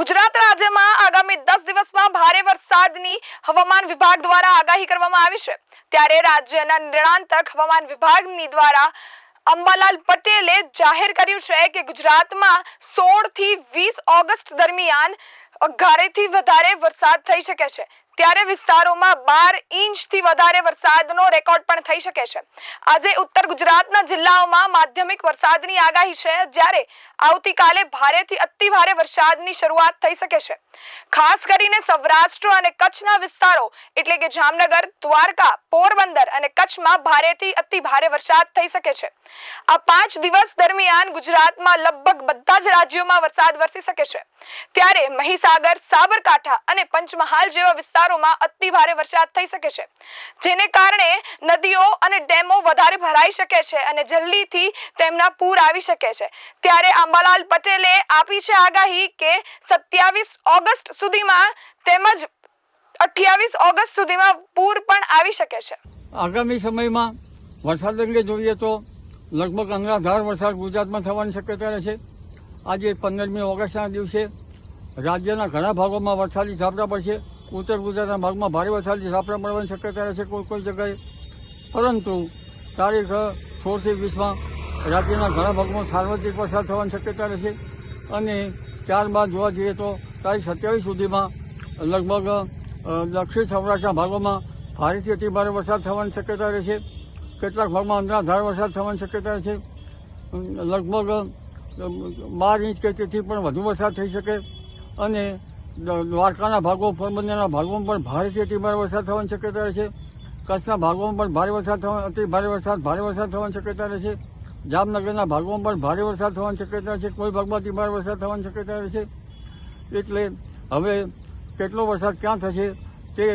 ગુજરાત રાજ્યમાં આગામી દસ દિવસમાં ભારે વરસાદની હવામાન વિભાગ દ્વારા આગાહી કરવામાં આવી છે. ત્યારે રાજ્યના નિર્ણાંતક હવામાન વિભાગની દ્વારા અંબાલાલ પટેલે જાહેર કર્યું છે કે ગુજરાતમાં સોળથી વીસ ઓગસ્ટ દરમિયાન અગારેથી વધારે વરસાદ થઈ શકે છે. ત્યારે વિસ્તારોમાં બાર ઇંચથી વધારે વરસાદનો રેકોર્ડ પણ થઈ શકે છે. આજે ઉત્તર ગુજરાતના જિલ્લાઓમાં માધ્યમિક વરસાદની આગાહી છે, જ્યારે આવતીકાલે ભારેથી અતિ વરસાદની શરૂઆત થઈ શકે છે. ખાસ કરીને સૌરાષ્ટ્ર અને કચ્છના વિસ્તારો, એટલે કે જામનગર, દ્વારકા, પોરબંદર અને કચ્છમાં ભારેથી અતિ ભારે વરસાદ થઈ શકે છે. આ પાંચ દિવસ દરમિયાન ગુજરાતમાં લગભગ બધા જ રાજ્યોમાં વરસાદ વરસી શકે છે. ત્યારે મહીસાગર, સાબરકાંઠા અને પંચમહાલ જેવા વિસ્તારોમાં અતિ ભારે વરસાદ થઈ શકે છે. જેને કારણે નદીઓ અને ડેમો વધારે ભરાઈ શકે છે અને જલ્દીથી તેમના પૂર આવી શકે છે. ત્યારે આંબાલાલ પટેલે આપી છે આગાહી કે સત્યાવીસ ઓગસ્ટ સુધીમાં તેમજ અઠ્યાવીસ ઓગસ્ટ સુધીમાં પૂર પણ આવી શકે છે. આગામી સમયમાં વરસાદ અંગે જોઈએ તો લગભગ અંગાધાર વરસાદ ગુજરાતમાં થવાની શક્યતા રહેશે આજે પંદરમી ઓગસ્ટના દિવસે રાજ્યના ઘણા ભાગોમાં વરસાદી ઝાપટા પડશે. ઉત્તર ગુજરાતના ભાગમાં ભારે વરસાદની સાપરા મળવાની શક્યતા રહેશે કોઈ કોઈ જગ્યાએ. પરંતુ તારીખ સોળથી વીસમાં રાજ્યના ઘણા ભાગમાં સાર્વત્રિક વરસાદ થવાની શક્યતા રહેશે અને ત્યારબાદ જોવા જઈએ તો તારીખ સત્યાવીસ સુધીમાં લગભગ દક્ષિણ સૌરાષ્ટ્રના ભાગોમાં ભારેથી અતિ ભારે વરસાદ થવાની શક્યતા રહેશે કેટલાક ભાગમાં અંધરાધાર વરસાદ થવાની શક્યતા રહેશે લગભગ બાર ઇંચ કે તેથી પણ વધુ વરસાદ થઈ શકે. અને દ્વારકાના ભાગો પોરબંદરના ભાગોમાં પણ ભારેથી અતિ વરસાદ થવાની શક્યતા રહેશે કચ્છના ભાગોમાં પણ ભારે વરસાદ થવા અતિ ભારે વરસાદ ભારે વરસાદ થવાની શક્યતા રહેશે જામનગરના ભાગોમાં પણ ભારે વરસાદ થવાની શક્યતા છે. કોઈ ભાગમાં અતિ ભારે વરસાદ થવાની શક્યતા રહેશે એટલે હવે કેટલો વરસાદ ક્યાં થશે તે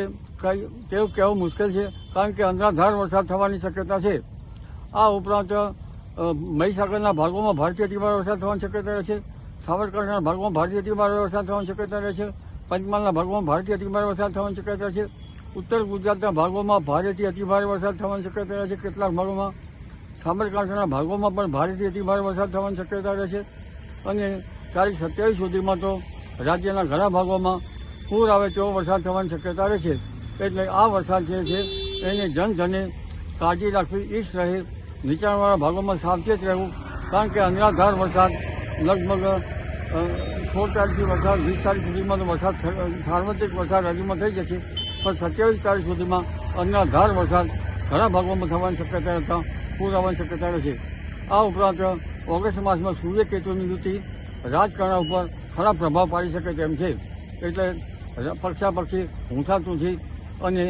કઈ તેવું કહેવું મુશ્કેલ છે, કારણ કે અંધાધાર વરસાદ થવાની શક્યતા છે. આ ઉપરાંત મહીસાગરના ભાગોમાં ભારતીય અતિભારે વરસાદ થવાની શક્યતા રહેશે સાબરકાંઠાના ભાગમાં ભારતીય અતિભારે વરસાદ થવાની શક્યતા રહે છે. પંચમહાલના ભાગોમાં ભારતીય અતિભારે વરસાદ થવાની શક્યતા છે. ઉત્તર ગુજરાતના ભાગોમાં ભારેથી અતિભારે વરસાદ થવાની શક્યતા રહે છે. કેટલાક ભાગોમાં સાબરકાંઠાના ભાગોમાં પણ ભારેથી અતિભારે વરસાદ થવાની શક્યતા રહે છે. અને તારીખ સત્યાવીસ સુધીમાં તો રાજ્યના ઘણા ભાગોમાં પૂર આવે તેવો વરસાદ થવાની શક્યતા રહે છે. એટલે આ વરસાદ જે છે, એને જનધને કાળજી રાખવી, ઈચ્છ રહે. નીચાણવાળા ભાગોમાં સાવચેત રહેવું, કારણ કે અનરાધાર વરસાદ લગભગ સોળ તારીખથી વરસાદ, વીસ તારીખ સુધીમાં તો વરસાદ સાર્વત્રિક વરસાદ રાજ્યમાં થઈ જશે, પણ સત્યાવીસ તારીખ સુધીમાં અનરાધાર વરસાદ ઘણા ભાગોમાં થવાની શક્યતા હતા પૂર આવવાની શક્યતા રહેશે. આ ઉપરાંત ઓગસ્ટ માસમાં સૂર્યકેતુની યુતિ રાજકારણ ઉપર ખરાબ પ્રભાવ પાડી શકે તેમ છે. એટલે પક્ષાપક્ષી છે અને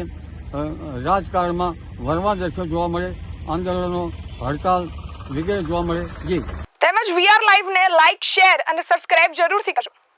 રાજકારણમાં વરવા દ્રશ્યો જોવા મળે, આંદોલનો, હડતાલ વગેરે જોવા મળે. જી. લાઈવને લાઈક શેર અને સબસ્ક્રાઇબ જરૂરથી કરજો.